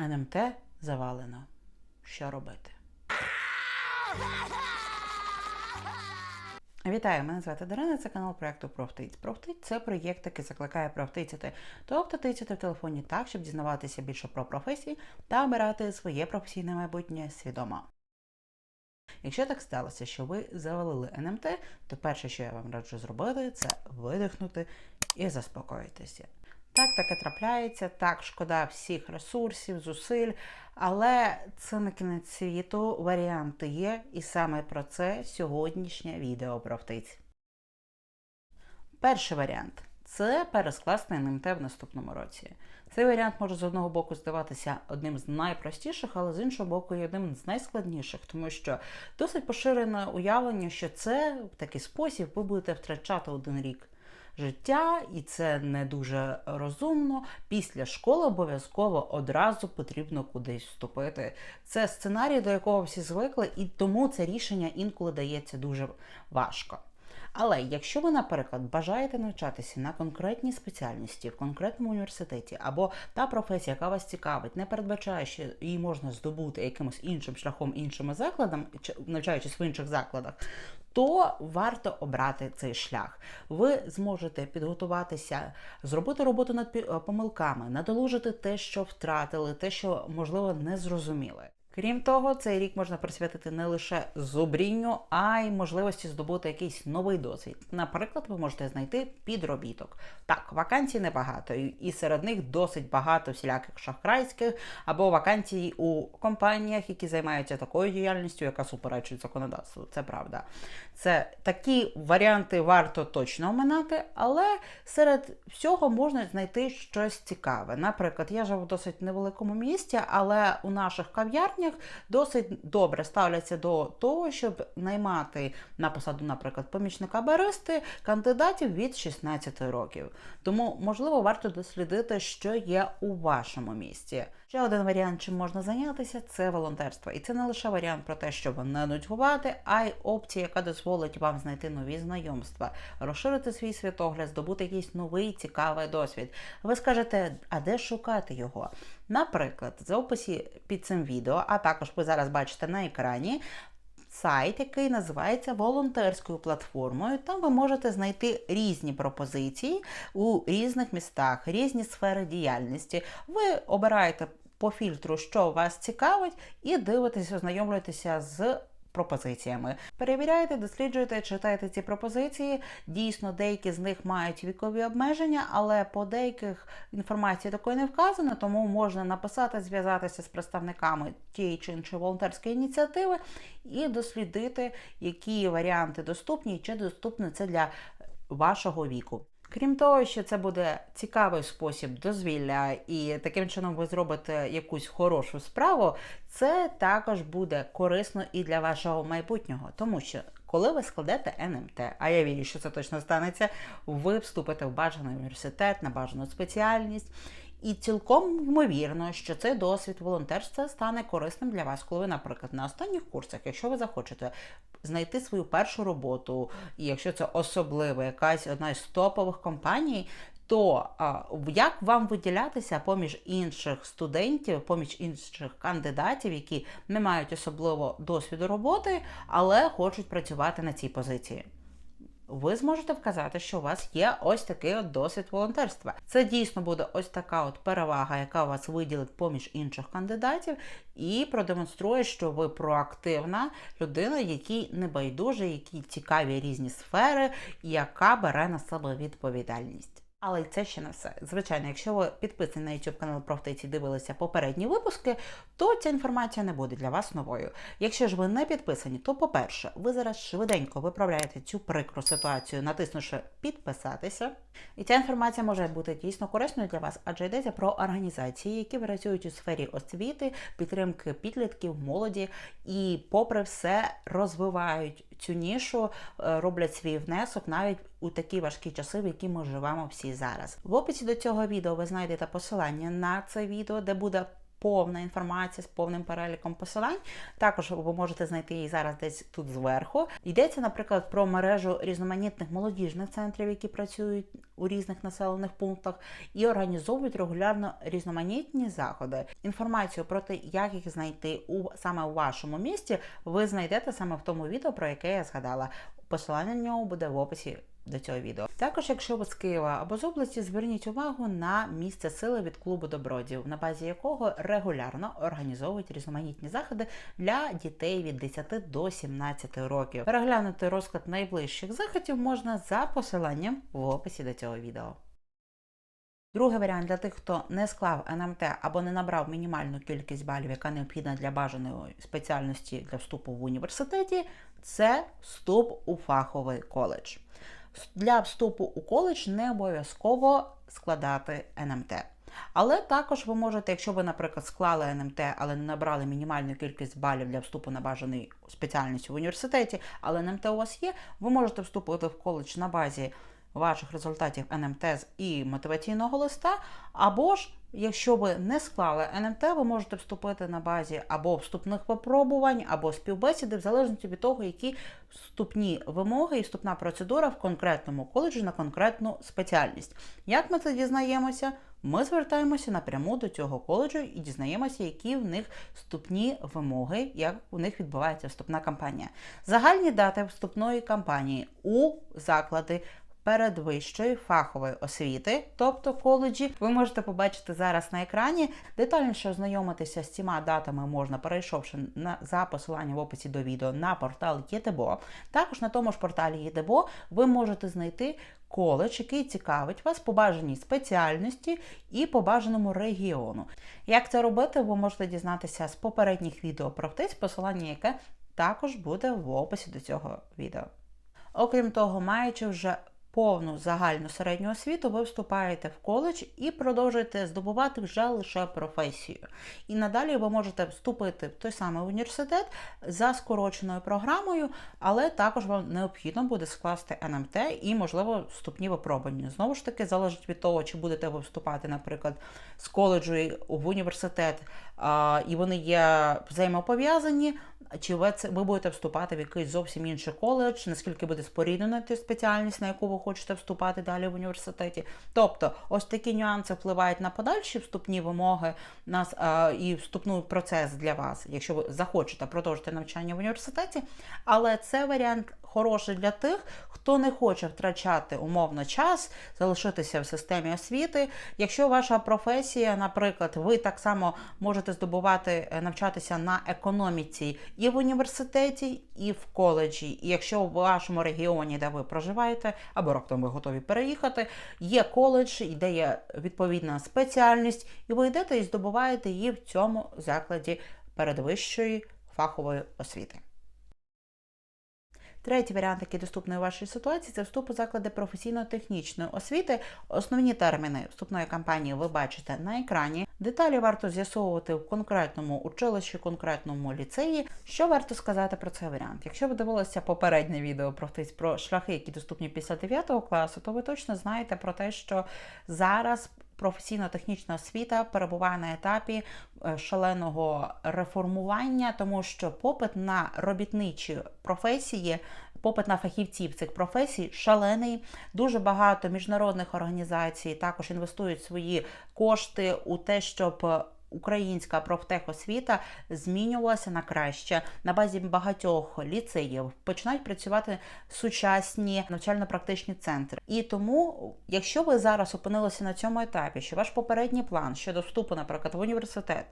НМТ завалено. Що робити? Вітаю, мене звати Дарина, це канал проекту Профтиць. Профтиць це проєкт, який закликає профтицяти, тобто тицяти в телефоні так, щоб дізнаватися більше про професії та обирати своє професійне майбутнє свідомо. Якщо так сталося, що ви завалили НМТ, то перше, що я вам раджу зробити, це видихнути і заспокоїтися. Так, таке трапляється, так, шкода всіх ресурсів, зусиль, але це не кінець світу, варіанти є, і саме про це сьогоднішнє відео про птиць. Перший варіант це перескласти НМТ в наступному році. Цей варіант може з одного боку здаватися одним з найпростіших, але з іншого боку, і одним з найскладніших, тому що досить поширене уявлення, що це в такий спосіб ви будете втрачати один рік життя, і це не дуже розумно. Після школи обов'язково одразу потрібно кудись вступити. Це сценарій, до якого всі звикли, і тому це рішення інколи дається дуже важко. Але якщо ви, наприклад, бажаєте навчатися на конкретній спеціальності в конкретному університеті, або та професія, яка вас цікавить, не передбачає, що її можна здобути якимось іншим шляхом, іншими закладами, чи навчаючись в інших закладах, то варто обрати цей шлях. Ви зможете підготуватися, зробити роботу над е, помилками, надолужити те, що втратили, те, що можливо не зрозуміли. Крім того, цей рік можна присвятити не лише зубрінню, а й можливості здобути якийсь новий досвід. Наприклад, ви можете знайти підробіток. Так, вакансій небагато, і серед них досить багато всіляких шахрайських або вакансій у компаніях, які займаються такою діяльністю, яка суперечить законодавству. Це правда. Це такі варіанти варто точно оминати, але серед всього можна знайти щось цікаве. Наприклад, я живу в досить невеликому місті, але у наших кав'ярнях досить добре ставляться до того, щоб наймати на посаду, наприклад, помічника баристи кандидатів від 16 років. Тому, можливо, варто дослідити, що є у вашому місті. Ще один варіант, чим можна зайнятися, це волонтерство. І це не лише варіант про те, щоб не нудьгувати, а й опція, яка дозволить вам знайти нові знайомства, розширити свій світогляд, здобути якийсь новий цікавий досвід. Ви скажете, а де шукати його? Наприклад, за описі під цим відео, а також ви зараз бачите на екрані. Сайт, який називається волонтерською платформою. Там ви можете знайти різні пропозиції у різних містах, різні сфери діяльності. Ви обираєте по фільтру, що вас цікавить, і дивитеся, ознайомлюєтеся з пропозиціями. Перевіряєте, досліджуєте, читаєте ці пропозиції. Дійсно, деякі з них мають вікові обмеження, але по деяких інформації такої не вказано, тому можна написати, зв'язатися з представниками тієї чи іншої волонтерської ініціативи і дослідити, які варіанти доступні чи доступне це для вашого віку. Крім того, що це буде цікавий спосіб дозвілля, і таким чином ви зробите якусь хорошу справу, це також буде корисно і для вашого майбутнього, тому що. Коли ви складете НМТ, а я вірю, що це точно станеться, ви вступите в бажаний університет на бажану спеціальність. І цілком ймовірно, що цей досвід волонтерства стане корисним для вас, коли ви, наприклад, на останніх курсах, якщо ви захочете знайти свою першу роботу, і якщо це особливо якась одна з топових компаній, то а, як вам виділятися поміж інших студентів, поміж інших кандидатів, які не мають особливо досвіду роботи, але хочуть працювати на цій позиції? Ви зможете вказати, що у вас є ось такий от досвід волонтерства. Це дійсно буде ось така от перевага, яка вас виділить поміж інших кандидатів, і продемонструє, що ви проактивна людина, якій не байдуже, якій цікаві різні сфери, яка бере на себе відповідальність. Але це ще не все. Звичайно, якщо ви підписані на YouTube канал Профтиці і дивилися попередні випуски, то ця інформація не буде для вас новою. Якщо ж ви не підписані, то по-перше, ви зараз швиденько виправляєте цю прикру ситуацію, натиснувши підписатися. І ця інформація може бути дійсно корисною для вас, адже йдеться про організації, які працюють у сфері освіти, підтримки підлітків, молоді і, попри все, розвивають цю нішу, е, роблять свій внесок навіть у такі важкі часи, в які ми живемо всі зараз. В описі до цього відео ви знайдете посилання на це відео, де буде повна інформація з повним переліком посилань. Також ви можете знайти її зараз десь тут зверху. Йдеться, наприклад, про мережу різноманітних молодіжних центрів, які працюють у різних населених пунктах, і організовують регулярно різноманітні заходи. Інформацію про те, як їх знайти у саме у вашому місті, ви знайдете саме в тому відео, про яке я згадала. Посилання на нього буде в описі до цього відео. Також, якщо ви з Києва або з області, зверніть увагу на місце сили від клубу добродів, на базі якого регулярно організовують різноманітні заходи для дітей від 10 до 17 років. Переглянути розклад найближчих заходів можна за посиланням в описі до цього відео. Другий варіант для тих, хто не склав НМТ або не набрав мінімальну кількість балів, яка необхідна для бажаної спеціальності для вступу в університеті, це вступ у фаховий коледж. Для вступу у коледж не обов'язково складати НМТ. Але також ви можете, якщо ви, наприклад, склали НМТ, але не набрали мінімальну кількість балів для вступу на бажаний спеціальність в університеті, але НМТ у вас є, ви можете вступити в коледж на базі ваших результатів НМТ і мотиваційного листа, або ж, якщо ви не склали НМТ, ви можете вступити на базі або вступних випробувань, або співбесіди, в залежності від того, які вступні вимоги і вступна процедура в конкретному коледжі на конкретну спеціальність. Як ми це дізнаємося? Ми звертаємося напряму до цього коледжу і дізнаємося, які в них вступні вимоги, як у них відбувається вступна кампанія. Загальні дати вступної кампанії у заклади передвищої фахової освіти, тобто коледжі, ви можете побачити зараз на екрані. Детальніше ознайомитися з цими датами можна, перейшовши на за посиланням в описі до відео на портал ЄТБО. Також на тому ж порталі ЄТБО ви можете знайти коледж, який цікавить вас по бажаній спеціальності і по бажаному регіону. Як це робити, ви можете дізнатися з попередніх відео про птиць, посилання яке також буде в описі до цього відео. Окрім того, маючи вже повну загальну середню освіту, ви вступаєте в коледж і продовжуєте здобувати вже лише професію. І надалі ви можете вступити в той самий університет за скороченою програмою, але також вам необхідно буде скласти НМТ і, можливо, вступні випробування. Знову ж таки, залежить від того, чи будете ви вступати, наприклад, з коледжу в університет, і вони є взаємопов'язані. Чи ви це ви будете вступати в якийсь зовсім інший коледж, наскільки буде споріднена та спеціальність, на яку ви хочете вступати далі в університеті? Тобто, ось такі нюанси впливають на подальші вступні вимоги нас а, і вступний процес для вас, якщо ви захочете продовжити навчання в університеті. Але це варіант хороший для тих, хто не хоче втрачати умовно час, залишитися в системі освіти. Якщо ваша професія, наприклад, ви так само можете здобувати е, навчатися на економіці і в університеті, і в коледжі. І якщо в вашому регіоні, де ви проживаєте, або раптом ви готові переїхати, є коледж, де є відповідна спеціальність, і ви йдете і здобуваєте її в цьому закладі передвищої фахової освіти. Третій варіант, який доступний у вашій ситуації, це вступ у заклади професійно-технічної освіти. Основні терміни вступної кампанії ви бачите на екрані. Деталі варто з'ясовувати в конкретному училищі, конкретному ліцеї. Що варто сказати про цей варіант? Якщо ви дивилися попереднє відео про про шляхи, які доступні після 9 класу, то ви точно знаєте про те, що зараз професійно-технічна освіта перебуває на етапі е, шаленого реформування, тому що попит на робітничі професії. Попит на фахівців цих професій шалений. Дуже багато міжнародних організацій також інвестують свої кошти у те, щоб українська профтехосвіта змінювалася на краще на базі багатьох ліцеїв. Починають працювати сучасні навчально-практичні центри. І тому, якщо ви зараз опинилися на цьому етапі, що ваш попередній план щодо вступу, наприклад, в університет.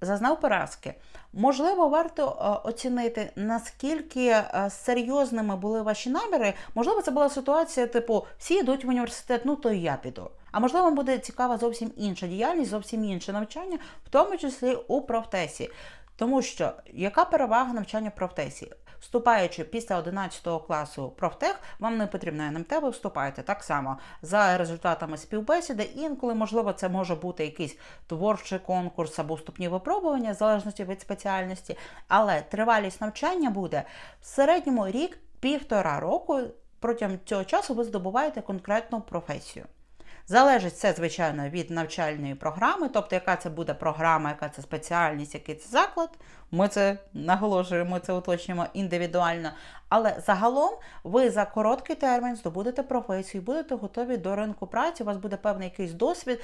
Зазнав поразки, можливо, варто е, оцінити, наскільки е, серйозними були ваші наміри. Можливо, це була ситуація, типу, всі йдуть в університет, ну то і я піду. А можливо, вам буде цікава зовсім інша діяльність, зовсім інше навчання, в тому числі у профтесі. Тому що яка перевага навчання в профтесі? Вступаючи після 11 класу профтех, вам не потрібно НМТ, ви вступаєте так само за результатами співбесіди. Інколи, можливо, це може бути якийсь творчий конкурс або вступні випробування, в залежності від спеціальності. Але тривалість навчання буде в середньому рік-півтора року. Протягом цього часу ви здобуваєте конкретну професію. Залежить це, звичайно, від навчальної програми, тобто, яка це буде програма, яка це спеціальність, який це заклад. Ми це наголошуємо, це уточнюємо індивідуально. Але загалом ви за короткий термін здобудете професію, будете готові до ринку праці, у вас буде певний якийсь досвід.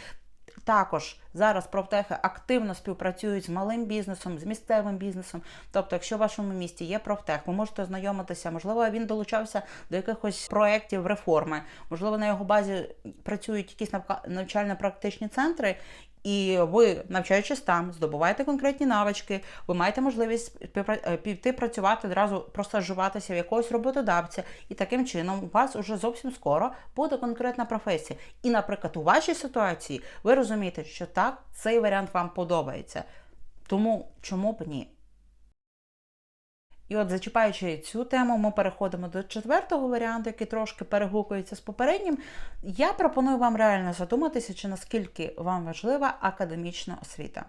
Також зараз профтехи активно співпрацюють з малим бізнесом, з місцевим бізнесом. Тобто, якщо в вашому місті є профтех, ви можете ознайомитися. Можливо, він долучався до якихось проєктів реформи. Можливо, на його базі працюють якісь навчально-практичні центри. І ви, навчаючись там, здобуваєте конкретні навички, ви маєте можливість е, піти працювати одразу, простажуватися в якогось роботодавця, і таким чином у вас уже зовсім скоро буде конкретна професія. І, наприклад, у вашій ситуації ви розумієте, що так, цей варіант вам подобається. Тому чому б ні? І от, зачіпаючи цю тему, ми переходимо до четвертого варіанту, який трошки перегукується з попереднім. Я пропоную вам реально задуматися, чи наскільки вам важлива академічна освіта.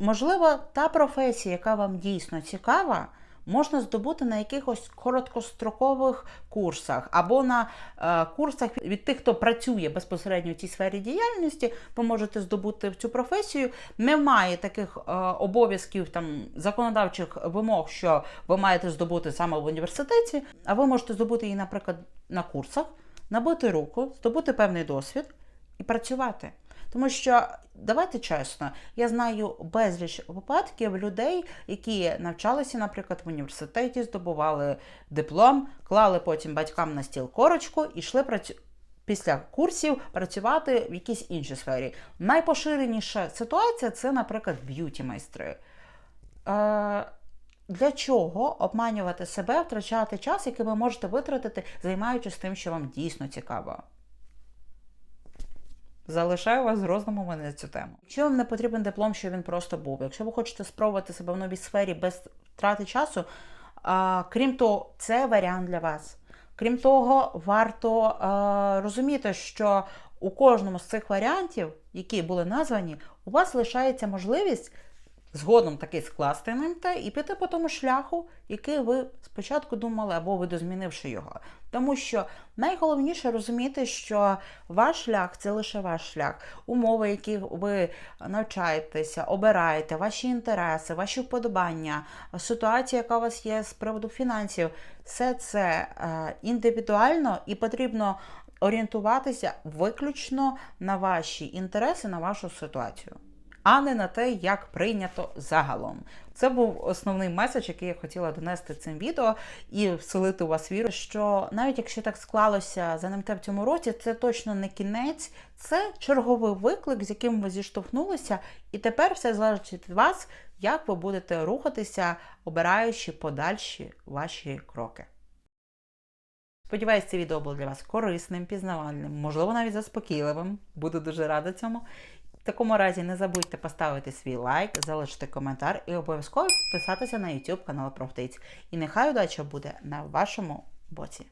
Можливо, та професія, яка вам дійсно цікава, можна здобути на якихось короткострокових курсах або на е, курсах від тих, хто працює безпосередньо в цій сфері діяльності. Ви можете здобути цю професію. Немає таких е, обов'язків там законодавчих вимог, що ви маєте здобути саме в університеті, а ви можете здобути її, наприклад, на курсах, набити руку, здобути певний досвід і працювати. Тому що давайте чесно, я знаю безліч випадків людей, які навчалися, наприклад, в університеті, здобували диплом, клали потім батькам на стіл корочку і йшли працю... після курсів працювати в якійсь іншій сфері. Найпоширеніша ситуація це, наприклад, б'юті майстри. Е, для чого обманювати себе, втрачати час, який ви можете витратити, займаючись тим, що вам дійсно цікаво? Залишаю вас з роздумами на цю тему. Якщо вам не потрібен диплом, що він просто був. Якщо ви хочете спробувати себе в новій сфері без втрати часу, а, крім того, це варіант для вас. Крім того, варто а, розуміти, що у кожному з цих варіантів, які були названі, у вас лишається можливість згодом таки скласти НМТ і піти по тому шляху, який ви спочатку думали, або видозмінивши його. Тому що найголовніше розуміти, що ваш шлях це лише ваш шлях. Умови, які ви навчаєтеся, обираєте, ваші інтереси, ваші вподобання, ситуація, яка у вас є з приводу фінансів, все це е, індивідуально і потрібно орієнтуватися виключно на ваші інтереси, на вашу ситуацію а не на те, як прийнято загалом. Це був основний меседж, який я хотіла донести цим відео і вселити у вас віру, що навіть якщо так склалося за НМТ в цьому році, це точно не кінець, це черговий виклик, з яким ви зіштовхнулися, і тепер все залежить від вас, як ви будете рухатися, обираючи подальші ваші кроки. Сподіваюсь, це відео було для вас корисним, пізнавальним, можливо, навіть заспокійливим. Буду дуже рада цьому. Такому разі не забудьте поставити свій лайк, залишити коментар і обов'язково підписатися на YouTube канал Профтиць. І нехай удача буде на вашому боці.